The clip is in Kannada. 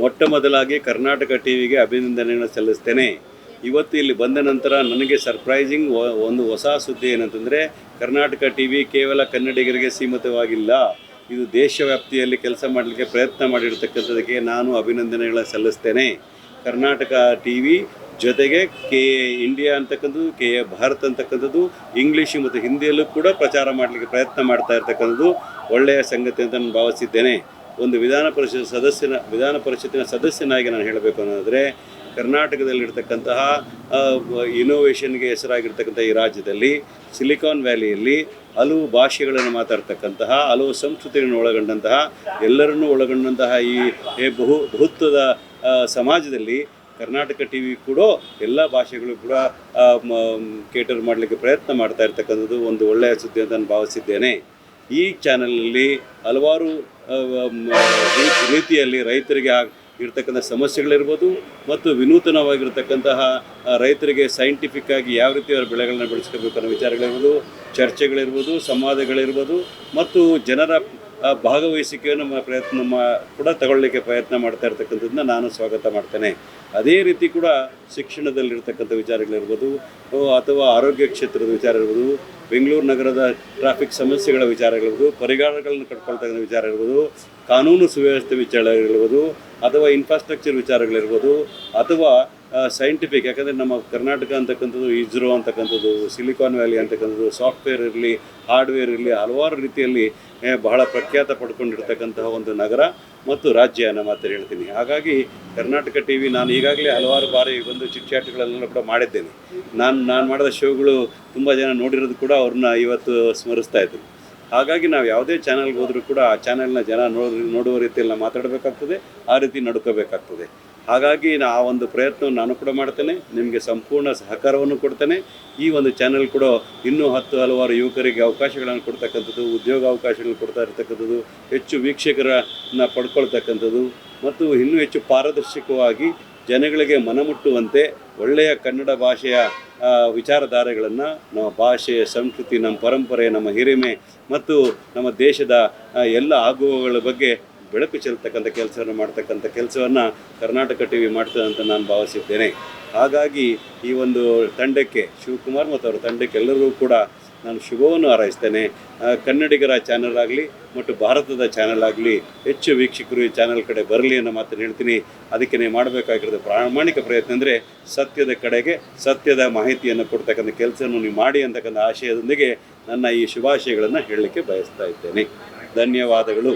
ಮೊಟ್ಟ ಮೊದಲಾಗಿ ಕರ್ನಾಟಕ ಟಿ ವಿಗೆ ಅಭಿನಂದನೆಗಳನ್ನು ಸಲ್ಲಿಸ್ತೇನೆ. ಇವತ್ತು ಇಲ್ಲಿ ಬಂದ ನಂತರ ನನಗೆ ಸರ್ಪ್ರೈಸಿಂಗ್ ಒಂದು ಹೊಸ ಸುದ್ದಿ ಏನಂತಂದರೆ, ಕರ್ನಾಟಕ ಟಿ ವಿ ಕೇವಲ ಕನ್ನಡಿಗರಿಗೆ ಸೀಮಿತವಾಗಿಲ್ಲ. ಇದು ದೇಶವ್ಯಾಪ್ತಿಯಲ್ಲಿ ಕೆಲಸ ಮಾಡಲಿಕ್ಕೆ ಪ್ರಯತ್ನ ಮಾಡಿರ್ತಕ್ಕಂಥದ್ದಕ್ಕೆ ನಾನು ಅಭಿನಂದನೆಗಳನ್ನು ಸಲ್ಲಿಸ್ತೇನೆ. ಕರ್ನಾಟಕ ಟಿ ವಿ ಜೊತೆಗೆ ಕೆ ಎ ಇಂಡಿಯಾ ಅಂತಕ್ಕಂಥದ್ದು, ಕೆ ಎ ಭಾರತ್ ಅಂತಕ್ಕಂಥದ್ದು, ಇಂಗ್ಲೀಷು ಮತ್ತು ಹಿಂದಿಯಲ್ಲೂ ಕೂಡ ಪ್ರಚಾರ ಮಾಡಲಿಕ್ಕೆ ಪ್ರಯತ್ನ ಮಾಡ್ತಾ ಇರ್ತಕ್ಕಂಥದ್ದು ಒಳ್ಳೆಯ ಸಂಗತಿ ಅಂತ ನಾನು ಭಾವಿಸಿದ್ದೇನೆ. ಒಂದು ವಿಧಾನ ಪರಿಷತ್ ಸದಸ್ಯನ, ವಿಧಾನ ಪರಿಷತ್ತಿನ ಸದಸ್ಯನಾಗಿ ನಾನು ಹೇಳಬೇಕು ಅನ್ನೋದ್ರೆ ಕರ್ನಾಟಕದಲ್ಲಿರ್ತಕ್ಕಂತಹ ಇನೋವೇಷನ್ಗೆ ಹೆಸರಾಗಿರ್ತಕ್ಕಂಥ ಈ ರಾಜ್ಯದಲ್ಲಿ ಸಿಲಿಕಾನ್ ವ್ಯಾಲಿಯಲ್ಲಿ ಹಲವು ಭಾಷೆಗಳನ್ನು ಮಾತಾಡ್ತಕ್ಕಂತಹ, ಹಲವು ಸಂಸ್ಕೃತಿಯನ್ನು ಒಳಗೊಂಡಂತಹ, ಎಲ್ಲರನ್ನೂ ಒಳಗೊಂಡಂತಹ ಈ ಬಹು, ಬಹುತ್ವದ ಸಮಾಜದಲ್ಲಿ ಕರ್ನಾಟಕ ಟಿ ವಿ ಕೂಡ ಎಲ್ಲ ಭಾಷೆಗಳು ಕೂಡ ಕೇಟರ್ ಮಾಡಲಿಕ್ಕೆ ಪ್ರಯತ್ನ ಮಾಡ್ತಾ ಇರ್ತಕ್ಕಂಥದ್ದು ಒಂದು ಒಳ್ಳೆಯ ಸುದ್ದಿ ಅಂತ ನಾನು ಭಾವಿಸಿದ್ದೇನೆ. ಈ ಚಾನಲಲ್ಲಿ ಹಲವಾರು ರೀತಿಯಲ್ಲಿ ರೈತರಿಗೆ ಇರ್ತಕ್ಕಂಥ ಸಮಸ್ಯೆಗಳಿರ್ಬೋದು ಮತ್ತು ವಿನೂತನವಾಗಿರ್ತಕ್ಕಂತಹ ರೈತರಿಗೆ ಸೈಂಟಿಫಿಕ್ ಆಗಿ ಯಾವ ರೀತಿ ಅವರ ಬೆಳೆಗಳನ್ನ ಬೆಳೆಸ್ಕೋಬೇಕು ಅನ್ನೋ ವಿಚಾರಗಳಿರ್ಬೋದು, ಚರ್ಚೆಗಳಿರ್ಬೋದು, ಸಂವಾದಗಳಿರ್ಬೋದು ಮತ್ತು ಜನರ ಭಾಗವಹಿಸಿಕೆಯನ್ನು ನಮ್ಮ ಪ್ರಯತ್ನ ಮಾ ಕೂಡ ತಗೊಳ್ಳಿಕ್ಕೆ ಪ್ರಯತ್ನ ಮಾಡ್ತಾ ಇರ್ತಕ್ಕಂಥದ್ದನ್ನ ನಾನು ಸ್ವಾಗತ ಮಾಡ್ತೇನೆ. ಅದೇ ರೀತಿ ಕೂಡ ಶಿಕ್ಷಣದಲ್ಲಿರ್ತಕ್ಕಂಥ ವಿಚಾರಗಳಿರ್ಬೋದು ಅಥವಾ ಆರೋಗ್ಯ ಕ್ಷೇತ್ರದ ವಿಚಾರ ಇರ್ಬೋದು ಬೆಂಗಳೂರು ನಗರದ ಟ್ರಾಫಿಕ್ ಸಮಸ್ಯೆಗಳ ವಿಚಾರಗಳಿರ್ಬೋದು ಪರಿಹಾರಗಳನ್ನು ಕಟ್ಕೊಳ್ತಕ್ಕಂಥ ವಿಚಾರ ಇರ್ಬೋದು ಕಾನೂನು ಸುವ್ಯವಸ್ಥೆ ವಿಚಾರಗಳಿರ್ಬೋದು, ಅಥವಾ ಇನ್ಫ್ರಾಸ್ಟ್ರಕ್ಚರ್ ವಿಚಾರಗಳಿರ್ಬೋದು, ಅಥವಾ ಸೈಂಟಿಫಿಕ್ ಯಾಕಂದರೆ ನಮ್ಮ ಕರ್ನಾಟಕ ಅಂತಕ್ಕಂಥದ್ದು ಇಸ್ರೋ ಅಂತಕ್ಕಂಥದ್ದು ಸಿಲಿಕಾನ್ ವ್ಯಾಲಿ ಅಂತಕ್ಕಂಥದ್ದು ಸಾಫ್ಟ್ವೇರ್ ಇರಲಿ ಹಾರ್ಡ್ವೇರ್ ಇರಲಿ, ಹಲವಾರು ರೀತಿಯಲ್ಲಿ ಬಹಳ ಪ್ರಖ್ಯಾತ ಪಡ್ಕೊಂಡಿರ್ತಕ್ಕಂತಹ ಒಂದು ನಗರ ಮತ್ತು ರಾಜ್ಯ ಅನ್ನೋ ಮಾತ್ರ ಹೇಳ್ತೀನಿ. ಹಾಗಾಗಿ ಕರ್ನಾಟಕ ಟಿ ವಿ ನಾನು ಈಗಾಗಲೇ ಹಲವಾರು ಬಾರಿ ಒಂದು ಚಿಟ್ಚಾಟ್ಗಳೆಲ್ಲ ಕೂಡ ಮಾಡಿದ್ದೇನೆ. ನಾನು ನಾನು ಮಾಡಿದ ಶೋಗಳು ತುಂಬ ಜನ ನೋಡಿರೋದು ಕೂಡ ಅವ್ರನ್ನ ಇವತ್ತು ಸ್ಮರಿಸ್ತಾ ಇದ್ದೀನಿ ಹಾಗಾಗಿ ನಾವು ಯಾವುದೇ ಚಾನಲ್ಗೆ ಹೋದರೂ ಕೂಡ ಆ ಚಾನಲ್ನ ಜನ ನೋಡಿ, ನೋಡುವ ರೀತಿಯಲ್ಲಿ ಮಾತಾಡಬೇಕಾಗ್ತದೆ, ಆ ರೀತಿ ನಡ್ಕೋಬೇಕಾಗ್ತದೆ. ಹಾಗಾಗಿ ನಾ ಆ ಒಂದು ಪ್ರಯತ್ನವನ್ನು ನಾನು ಕೂಡ ಮಾಡ್ತೇನೆ. ನಿಮಗೆ ಸಂಪೂರ್ಣ ಸಹಕಾರವನ್ನು ಕೊಡ್ತೇನೆ. ಈ ಒಂದು ಚಾನೆಲ್ ಕೂಡ ಇನ್ನೂ ಹತ್ತು ಹಲವಾರು ಯುವಕರಿಗೆ ಅವಕಾಶಗಳನ್ನು ಕೊಡ್ತಕ್ಕಂಥದ್ದು, ಉದ್ಯೋಗ ಅವಕಾಶಗಳನ್ನು ಕೊಡ್ತಾ ಇರ್ತಕ್ಕಂಥದ್ದು, ಹೆಚ್ಚು ವೀಕ್ಷಕರನ್ನ ಪಡ್ಕೊಳ್ತಕ್ಕಂಥದ್ದು ಮತ್ತು ಇನ್ನೂ ಹೆಚ್ಚು ಪಾರದರ್ಶಕವಾಗಿ ಜನಗಳಿಗೆ ಮನಮುಟ್ಟುವಂತೆ ಒಳ್ಳೆಯ ಕನ್ನಡ ಭಾಷೆಯ ವಿಚಾರಧಾರೆಗಳನ್ನು ನಮ್ಮ ಭಾಷೆ ಸಂಸ್ಕೃತಿ, ನಮ್ಮ ಪರಂಪರೆ, ನಮ್ಮ ಹಿರಿಮೆ ಮತ್ತು ನಮ್ಮ ದೇಶದ ಎಲ್ಲ ಆಗುವಗಳ ಬಗ್ಗೆ ಬೆಳಕು ಚೆಲ್ತಕ್ಕಂಥ ಕೆಲಸವನ್ನು ಮಾಡ್ತಕ್ಕಂಥ ಕೆಲಸವನ್ನು ಕರ್ನಾಟಕ ಟಿ ವಿ ಮಾಡ್ತದೆ ಅಂತ ನಾನು ಭಾವಿಸಿದ್ದೇನೆ. ಹಾಗಾಗಿ ಈ ಒಂದು ತಂಡಕ್ಕೆ ಶಿವಕುಮಾರ್ ಮತ್ತು ಅವರ ತಂಡಕ್ಕೆ ಎಲ್ಲರಿಗೂ ಕೂಡ ನಾನು ಶುಭವನ್ನು ಹಾರೈಸ್ತೇನೆ. ಕನ್ನಡಿಗರ ಚಾನಲ್ ಆಗಲಿ ಮತ್ತು ಭಾರತದ ಚಾನಲ್ ಆಗಲಿ ಹೆಚ್ಚು ವೀಕ್ಷಕರು ಈ ಚಾನಲ್ ಕಡೆ ಬರಲಿ ಅನ್ನೋ ಮಾತನ್ನು ಹೇಳ್ತೀನಿ. ಅದಕ್ಕೆ ನೀವು ಮಾಡಬೇಕಾಗಿರೋದು ಪ್ರಾಮಾಣಿಕ ಪ್ರಯತ್ನ ಅಂದರೆ ಸತ್ಯದ ಕಡೆಗೆ ಸತ್ಯದ ಮಾಹಿತಿಯನ್ನು ಕೊಡ್ತಕ್ಕಂಥ ಕೆಲಸವನ್ನು ನೀವು ಮಾಡಿ ಅಂತಕ್ಕಂಥ ಆಶಯದೊಂದಿಗೆ ನನ್ನ ಈ ಶುಭಾಶಯಗಳನ್ನು ಹೇಳಲಿಕ್ಕೆ ಬಯಸ್ತಾ ಇದ್ದೇನೆ. ಧನ್ಯವಾದಗಳು.